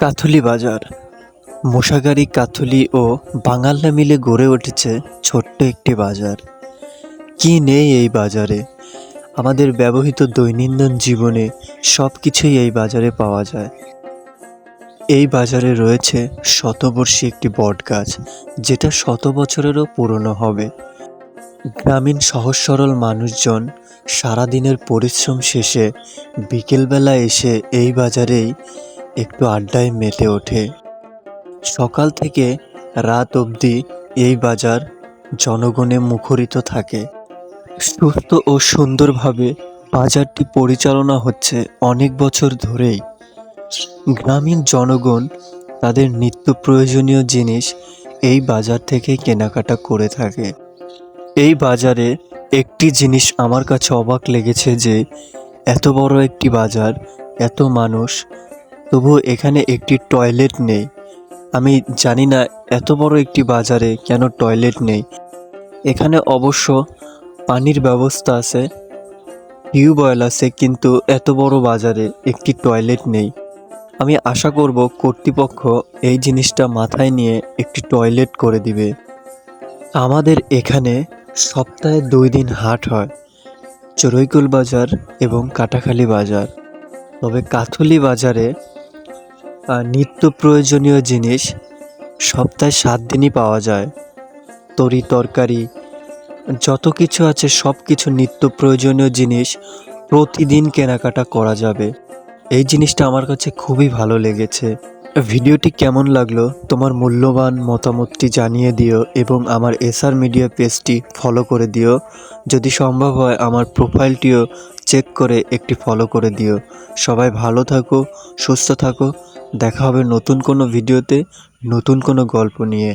কাথুলি বাজার। মশাগাড়ি কাথুলি ও বাঙালরা মিলে গড়ে উঠেছে ছোট্ট একটি বাজার। কি নেই এই বাজারে? আমাদের ব্যবহৃত দৈনন্দিন জীবনে সব কিছুই এই বাজারে পাওয়া যায়। এই বাজারে রয়েছে শতবর্ষী একটি বট গাছ, যেটা শত বছরেরও পুরনো হবে। গ্রামীণ সহজ সরল মানুষজন সারাদিনের পরিশ্রম শেষে বিকেলবেলা এসে এই বাজারেই একটু আড্ডায় মেতে ওঠে। সকাল থেকে রাত অবধি এই বাজার জনগণে মুখরিত থাকে। সুস্থ ও সুন্দরভাবে বাজারটি পরিচালনা হচ্ছে অনেক বছর ধরেই। গ্রামীণ জনগণ তাদের নিত্য প্রয়োজনীয় জিনিস এই বাজার থেকে কেনাকাটা করে থাকে। এই বাজারে একটি জিনিস আমার কাছে অবাক লেগেছে যে, এত বড় একটি বাজার, এত মানুষ তবুও এখানে একটি টয়লেট নেই। আমি জানি না এত বড় একটি বাজারে কেন টয়লেট নেই। এখানে অবশ্য পানির ব্যবস্থা আছে টিউবওয়েল আছে, কিন্তু এত বড় বাজারে একটি টয়লেট নেই। আমি আশা করব কর্তৃপক্ষ এই জিনিসটা মাথায় নিয়ে একটি টয়লেট করে দিবে। আমাদের এখানে সপ্তাহে দুই দিন হাট হয় চড়ইকুল বাজার এবং কাটাখালী বাজার। তবে কাথুলি বাজারে নিত্য প্রয়োজনীয় জিনিস সপ্তাহে সাত দিনই পাওয়া যায়। তরি তরকারি, যত কিছু আছে সব কিছু নিত্য প্রয়োজনীয় জিনিস প্রতিদিন কেনাকাটা করা যাবে। এই জিনিসটা আমার কাছে খুবই ভালো লেগেছে। ভিডিওটি কেমন লাগল তোমার মূল্যবান মতামতটি জানিয়ে দিও এবং আমার এসআর মিডিয়া পেজটি ফলো করে দিও। যদি সম্ভব হয় আমার প্রোফাইলটিও চেক করে একটি ফলো করে দিও। সবাই ভালো থাকো, সুস্থ থাকো দেখা হবে নতুন কোনো ভিডিওতে নতুন কোনো গল্প নিয়ে।